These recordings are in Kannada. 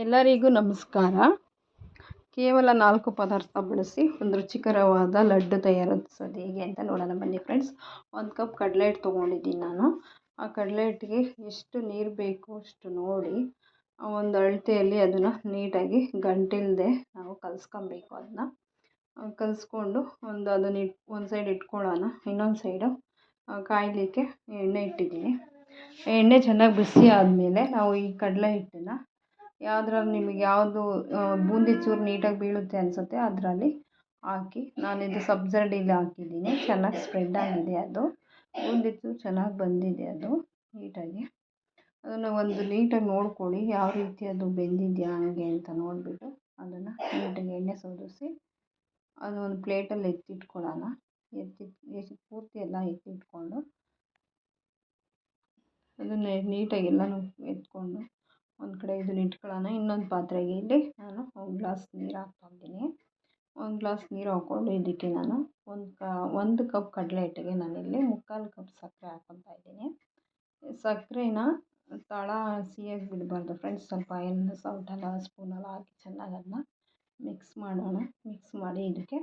ಎಲ್ಲರಿಗೂ ನಮಸ್ಕಾರ. ಕೇವಲ ನಾಲ್ಕು ಪದಾರ್ಥ ಬಳಸಿ ಒಂದು ರುಚಿಕರವಾದ ಲಡ್ಡು ತಯಾರಿಸೋದು ಹೇಗೆ ಅಂತ ನೋಡೋಣ. ಬನ್ನಿ ಫ್ರೆಂಡ್ಸ್, ಒಂದು ಕಪ್ ಕಡಲೆ ಹಿಟ್ಟು ತೊಗೊಂಡಿದ್ದೀನಿ ನಾನು. ಆ ಕಡಲೆ ಹಿಟ್ಟಿಗೆ ಎಷ್ಟು ನೀರು ಬೇಕು ಅಷ್ಟು ನೋಡಿ ಒಂದು ಅಳತೆಯಲ್ಲಿ ಅದನ್ನು ನೀಟಾಗಿ ಗಂಟಿಲ್ಲದೆ ನಾವು ಕಲಿಸ್ಕೊಬೇಕು ಅದನ್ನ. ಕಲಿಸ್ಕೊಂಡು ಒಂದು ಅದನ್ನ ಇಟ್, ಒಂದು ಸೈಡ್ ಇಟ್ಕೊಳ್ಳೋಣ. ಇನ್ನೊಂದು ಸೈಡು ಕಾಯಲಿಕ್ಕೆ ಎಣ್ಣೆ ಇಟ್ಟಿದ್ದೀನಿ. ಎಣ್ಣೆ ಚೆನ್ನಾಗಿ ಬಿಸಿ ಆದಮೇಲೆ ನಾವು ಈ ಕಡಲೆ ಹಿಟ್ಟನ್ನು ಯಾವುದ್ರಲ್ಲಿ ನಿಮಗೆ ಯಾವುದು ಬೂಂದಿ ಚೂರು ನೀಟಾಗಿ ಬೀಳುತ್ತೆ ಅನಿಸುತ್ತೆ ಅದರಲ್ಲಿ ಹಾಕಿ ನಾನಿದು ಸಬ್ಸರ್ಡಿಲಿ ಹಾಕಿದ್ದೀನಿ. ಚೆನ್ನಾಗಿ ಸ್ಪ್ರೆಡ್ ಆಗಿದೆ ಅದು. ಬೂಂದಿ ಚೂರು ಚೆನ್ನಾಗಿ ಬಂದಿದೆ ಅದು ನೀಟಾಗಿ. ಅದನ್ನು ಒಂದು ನೀಟಾಗಿ ನೋಡ್ಕೊಳ್ಳಿ ಯಾವ ರೀತಿ ಅದು ಬೆಂದಿದೆಯಾ ಹಾಗೆ ಅಂತ ನೋಡಿಬಿಟ್ಟು ಅದನ್ನು ನೀಟಾಗಿ ಎಣ್ಣೆ ಸೋದಿಸಿ ಅದು ಒಂದು ಪ್ಲೇಟಲ್ಲಿ ಎತ್ತಿಟ್ಕೊಳ್ಳೋಣ. ಎತ್ತಿ ಪೂರ್ತಿ ಎಲ್ಲ ಎತ್ತಿಟ್ಕೊಂಡು ಅದನ್ನು ನೀಟಾಗಿ ಎಲ್ಲನೂ ಎತ್ಕೊಂಡು ಇದನ್ನ ಇಟ್ಕೊಳ್ಳೋಣ ಇನ್ನೊಂದು ಪಾತ್ರೆಗೆ ಇಲ್ಲಿ ನಾನು ಒಂದು ಗ್ಲಾಸ್ ನೀರು ಹಾಕ್ಕೊಂಡಿದ್ದೀನಿ ಒಂದು ಗ್ಲಾಸ್ ನೀರು ಹಾಕ್ಕೊಂಡು ಇದಕ್ಕೆ ನಾನು ಒಂದು ಕ, ಒಂದು ಕಪ್ ಕಡಲೆ ಹಿಟ್ಟಿಗೆ ನಾನಿಲ್ಲಿ ಮುಕ್ಕಾಲು ಕಪ್ ಸಕ್ಕರೆ ಹಾಕ್ಕೊತಾ ಇದ್ದೀನಿ. ಸಕ್ಕರೆನ ತಳ ಸಿಹಿಯಾಗಿ ಬಿಡಬಾರ್ದು ಫ್ರೆಂಡ್ಸ್. ಸ್ವಲ್ಪ ಏನು ಸೌಟೆಲ್ಲ ಸ್ಪೂನೆಲ್ಲ ಹಾಕಿ ಚೆನ್ನಾಗಿ ಅದನ್ನ ಮಿಕ್ಸ್ ಮಾಡೋಣ. ಮಿಕ್ಸ್ ಮಾಡಿ ಇದಕ್ಕೆ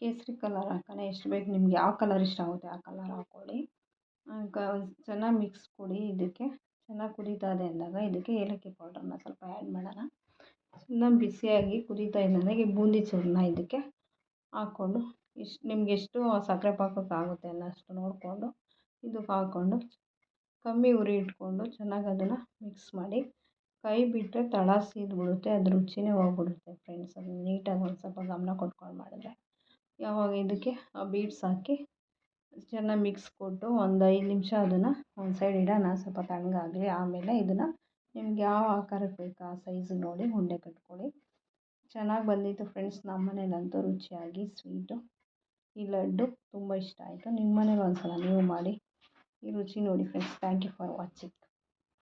ಕೇಸರಿ ಕಲರ್ ಹಾಕೋಣ. ಎಷ್ಟು ಬೇಕು ನಿಮ್ಗೆ? ಯಾವ ಕಲರ್ ಇಷ್ಟ ಆಗುತ್ತೆ ಆ ಕಲರ್ ಹಾಕ್ಕೊಳ್ಳಿ ಚೆನ್ನಾಗಿ ಮಿಕ್ಸ್ ಕೊಡಿ ಇದಕ್ಕೆ. ಚೆನ್ನಾಗಿ ಕುದೀತಾ ಇದೆ ಅಂದಾಗ ಇದಕ್ಕೆ ಏಲಕ್ಕಿ ಪೌಡ್ರನ್ನ ಸ್ವಲ್ಪ ಆ್ಯಡ್ ಮಾಡೋಣ. ಸುಮ್ಮನೆ ಬಿಸಿಯಾಗಿ ಕುದೀತಾ ಇದ್ದಂಗೆ ಬೂಂದಿ ಚೂರನ್ನ ಇದಕ್ಕೆ ಹಾಕ್ಕೊಂಡು ಇಷ್ಟು ನಿಮ್ಗೆ ಎಷ್ಟು ಸಕ್ಕರೆ ಪಾಕಕ್ಕೆ ಆಗುತ್ತೆ ಅನ್ನೋಷ್ಟು ನೋಡಿಕೊಂಡು ಇದಕ್ಕೆ ಹಾಕ್ಕೊಂಡು ಕಮ್ಮಿ ಉರಿ ಇಟ್ಕೊಂಡು ಚೆನ್ನಾಗಿ ಅದನ್ನು ಮಿಕ್ಸ್ ಮಾಡಿ ಕೈ ಬಿಟ್ಟರೆ ತಳ ಸೀದ್ಬಿಡುತ್ತೆ ಅದು ರುಚಿನೇ ಹೋಗ್ಬಿಡುತ್ತೆ ಫ್ರೆಂಡ್ಸ್ ಅದನ್ನು ನೀಟಾಗಿ ಒಂದು ಸ್ವಲ್ಪ ಗಮನ ಕೊಟ್ಕೊಂಡು ಮಾಡಿದ್ರೆ. ಯಾವಾಗ ಇದಕ್ಕೆ ಬೀಟ್ಸ್ ಹಾಕಿ ಚೆನ್ನಾಗಿ ಮಿಕ್ಸ್ ಕೊಟ್ಟು ಒಂದು ಐದು ನಿಮಿಷ ಅದನ್ನು ಒಂದು ಸೈಡ್ ಇಡೋಣ. ಸ್ವಲ್ಪ ತಣ್ಣಗಾಗಲಿ ಆಮೇಲೆ ಇದನ್ನು ನಿಮ್ಗೆ ಯಾವ ಆಕಾರಕ್ಕೆ ಬೇಕು ಆ ಸೈಜ್ ನೋಡಿ ಉಂಡೆ ಕಟ್ಕೊಳ್ಳಿ. ಚೆನ್ನಾಗಿ ಬಂದಿತ್ತು ಫ್ರೆಂಡ್ಸ್ ನಮ್ಮ ಮನೇಲಂತೂ ರುಚಿಯಾಗಿ ಸ್ವೀಟು ಈ ಲಡ್ಡು ತುಂಬ ಇಷ್ಟ ಆಯಿತು. ನಿಮ್ಮ ಮನೇಲಿ ಒಂದು ಸಲ ನೀವು ಮಾಡಿ. ಈ ರುಚಿ ನೋಡಿ friends thank you for watching